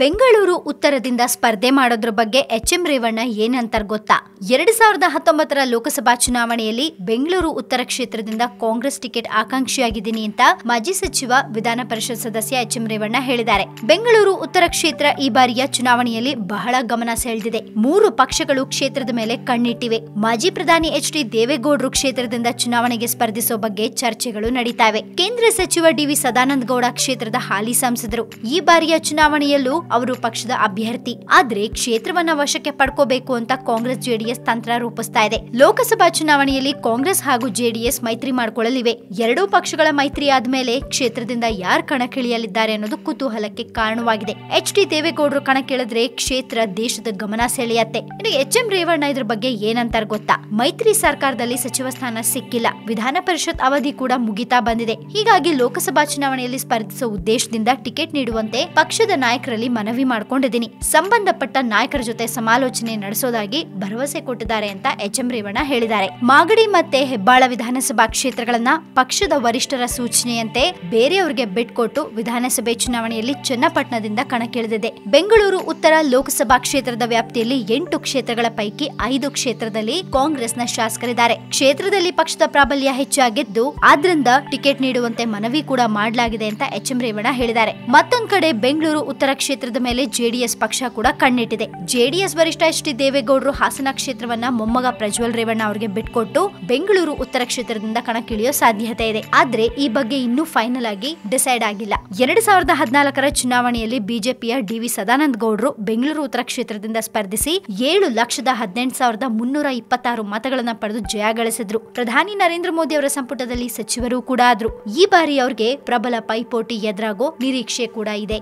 ಬೆಂಗಳೂರು ಉತ್ತರದಿಂದ ಸ್ಪರ್ಧೆ ಮಾಡೋದ್ರ ಬಗ್ಗೆ ಎಚ್ ಎಂ ರೇವಣ್ಣ ಏನಂತಾರೆ ಗೊತ್ತಾ? ಎರಡ್ ಸಾವಿರದ ಹತ್ತೊಂಬತ್ತರ ಲೋಕಸಭಾ ಚುನಾವಣೆಯಲ್ಲಿ ಬೆಂಗಳೂರು ಉತ್ತರ ಕ್ಷೇತ್ರದಿಂದ ಕಾಂಗ್ರೆಸ್ ಟಿಕೆಟ್ ಆಕಾಂಕ್ಷಿಯಾಗಿದ್ದೀನಿ ಅಂತ ಮಾಜಿ ಸಚಿವ ವಿಧಾನ ಪರಿಷತ್ ಸದಸ್ಯ ಎಚ್ ಎಂ ರೇವಣ್ಣ ಹೇಳಿದ್ದಾರೆ. ಬೆಂಗಳೂರು ಉತ್ತರ ಕ್ಷೇತ್ರ ಈ ಬಾರಿಯ ಚುನಾವಣೆಯಲ್ಲಿ ಬಹಳ ಗಮನ ಸೆಳೆದಿದೆ. ಮೂರು ಪಕ್ಷಗಳು ಕ್ಷೇತ್ರದ ಮೇಲೆ ಕಣ್ಣಿಟ್ಟಿವೆ. ಮಾಜಿ ಪ್ರಧಾನಿ ಎಚ್ ಡಿ ದೇವೇಗೌಡರು ಕ್ಷೇತ್ರದಿಂದ ಚುನಾವಣೆಗೆ ಸ್ಪರ್ಧಿಸೋ ಬಗ್ಗೆ ಚರ್ಚೆಗಳು ನಡೀತಾವೆ ಕೇಂದ್ರ ಸಚಿವ ಡಿವಿ ಸದಾನಂದ ಗೌಡ ಕ್ಷೇತ್ರದ ಹಾಲಿ ಸಂಸದರು ಈ ಬಾರಿಯ ಚುನಾವಣೆಯಲ್ಲೂ ಅವರು ಪಕ್ಷದ ಅಭ್ಯರ್ಥಿ. ಆದ್ರೆ ಕ್ಷೇತ್ರವನ್ನ ವಶಕ್ಕೆ ಪಡ್ಕೋಬೇಕು ಅಂತ ಕಾಂಗ್ರೆಸ್ ಜೆಡಿಎಸ್ ತಂತ್ರ ರೂಪಿಸ್ತಾ ಇದೆ. ಲೋಕಸಭಾ ಚುನಾವಣೆಯಲ್ಲಿ ಕಾಂಗ್ರೆಸ್ ಹಾಗೂ ಜೆಡಿಎಸ್ ಮೈತ್ರಿ ಮಾಡಿಕೊಳ್ಳಲಿವೆ. ಎರಡೂ ಪಕ್ಷಗಳ ಮೈತ್ರಿ ಆದ್ಮೇಲೆ ಕ್ಷೇತ್ರದಿಂದ ಯಾರು ಕಣಕ್ಕಿಳಿಯಲಿದ್ದಾರೆ ಅನ್ನೋದು ಕುತೂಹಲಕ್ಕೆ ಕಾರಣವಾಗಿದೆ. ಎಚ್ ಡಿ ದೇವೇಗೌಡರು ಕಣಕ್ಕಿಳಿದ್ರೆ ಕ್ಷೇತ್ರ ದೇಶದ ಗಮನ ಸೆಳೆಯತ್ತೆ. ಇನ್ನು ಎಚ್ ಎಂ ರೇವಣ್ಣ ಇದ್ರ ಬಗ್ಗೆ ಏನಂತಾರೆ ಗೊತ್ತಾ? ಮೈತ್ರಿ ಸರ್ಕಾರದಲ್ಲಿ ಸಚಿವ ಸ್ಥಾನ ಸಿಕ್ಕಿಲ್ಲ. ವಿಧಾನ ಪರಿಷತ್ ಅವಧಿ ಕೂಡ ಮುಗಿತಾ ಬಂದಿದೆ. ಹೀಗಾಗಿ ಲೋಕಸಭಾ ಚುನಾವಣೆಯಲ್ಲಿ ಸ್ಪರ್ಧಿಸುವ ಉದ್ದೇಶದಿಂದ ಟಿಕೆಟ್ ನೀಡುವಂತೆ ಪಕ್ಷದ ನಾಯಕರಲ್ಲಿ ಮನವಿ ಮಾಡ್ಕೊಂಡಿದ್ದೀನಿ. ಸಂಬಂಧಪಟ್ಟ ನಾಯಕರ ಜೊತೆ ಸಮಾಲೋಚನೆ ನಡೆಸೋದಾಗಿ ಭರವಸೆ ಕೊಟ್ಟಿದ್ದಾರೆ ಅಂತ ಎಚ್ ಎಂ ರೇವಣ್ಣ ಹೇಳಿದ್ದಾರೆ. ಮಾಗಡಿ ಮತ್ತೆ ಹೆಬ್ಬಾಳ ವಿಧಾನಸಭಾ ಕ್ಷೇತ್ರಗಳನ್ನ ಪಕ್ಷದ ವರಿಷ್ಠರ ಸೂಚನೆಯಂತೆ ಬೇರೆಯವರಿಗೆ ಬಿಟ್ಕೊಟ್ಟು ವಿಧಾನಸಭೆ ಚುನಾವಣೆಯಲ್ಲಿ ಚನ್ನಪಟ್ಟಣದಿಂದ ಕಣಕ್ಕಿಳಿದಿದೆ. ಬೆಂಗಳೂರು ಉತ್ತರ ಲೋಕಸಭಾ ಕ್ಷೇತ್ರದ ವ್ಯಾಪ್ತಿಯಲ್ಲಿ ಎಂಟು ಕ್ಷೇತ್ರಗಳ ಪೈಕಿ ಐದು ಕ್ಷೇತ್ರದಲ್ಲಿ ಕಾಂಗ್ರೆಸ್ನ ಶಾಸಕರಿದ್ದಾರೆ. ಕ್ಷೇತ್ರದಲ್ಲಿ ಪಕ್ಷದ ಪ್ರಾಬಲ್ಯ ಹೆಚ್ಚಾಗಿದ್ದು ಆದ್ರಿಂದ ಟಿಕೆಟ್ ನೀಡುವಂತೆ ಮನವಿ ಕೂಡ ಮಾಡಲಾಗಿದೆ ಅಂತ ಎಚ್ ಎಂ ರೇವಣ್ಣ ಹೇಳಿದ್ದಾರೆ. ಮತ್ತೊಂದ್ ಕಡೆ ಬೆಂಗಳೂರು ಉತ್ತರ ಕ್ಷೇತ್ರದ ಮೇಲೆ ಜೆಡಿಎಸ್ ಪಕ್ಷ ಕೂಡ ಕಣ್ಣಿಟ್ಟಿದೆ. ಜೆಡಿಎಸ್ ವರಿಷ್ಠ ಎಚ್ ಡಿ ದೇವೇಗೌಡರು ಹಾಸನ ಕ್ಷೇತ್ರವನ್ನ ಮೊಮ್ಮಗ ಪ್ರಜ್ವಲ್ ರೇವಣ್ಣ ಅವರಿಗೆ ಬಿಟ್ಕೊಟ್ಟು ಬೆಂಗಳೂರು ಉತ್ತರ ಕ್ಷೇತ್ರದಿಂದ ಕಣಕ್ಕಿಳಿಯೋ ಸಾಧ್ಯತೆ ಇದೆ. ಆದ್ರೆ ಈ ಬಗ್ಗೆ ಇನ್ನೂ ಫೈನಲ್ ಆಗಿ ಡಿಸೈಡ್ ಆಗಿಲ್ಲ. ಎರಡ್ ಸಾವಿರದ ಹದಿನಾಲ್ಕರ ಚುನಾವಣೆಯಲ್ಲಿ ಬಿಜೆಪಿಯ ಡಿವಿ ಸದಾನಂದ ಗೌಡರು ಬೆಂಗಳೂರು ಉತ್ತರ ಕ್ಷೇತ್ರದಿಂದ ಸ್ಪರ್ಧಿಸಿ ಏಳು ಲಕ್ಷದ ಹದಿನೆಂಟು ಸಾವಿರದ ಮುನ್ನೂರ ಇಪ್ಪತ್ತಾರು ಮತಗಳನ್ನ ಪಡೆದು ಜಯ ಗಳಿಸಿದ್ರು. ಪ್ರಧಾನಿ ನರೇಂದ್ರ ಮೋದಿ ಅವರ ಸಂಪುಟದಲ್ಲಿ ಸಚಿವರು ಕೂಡ ಆದ್ರು. ಈ ಬಾರಿ ಅವ್ರಿಗೆ ಪ್ರಬಲ ಪೈಪೋಟಿ ಎದುರಾಗೋ ನಿರೀಕ್ಷೆ ಕೂಡ ಇದೆ.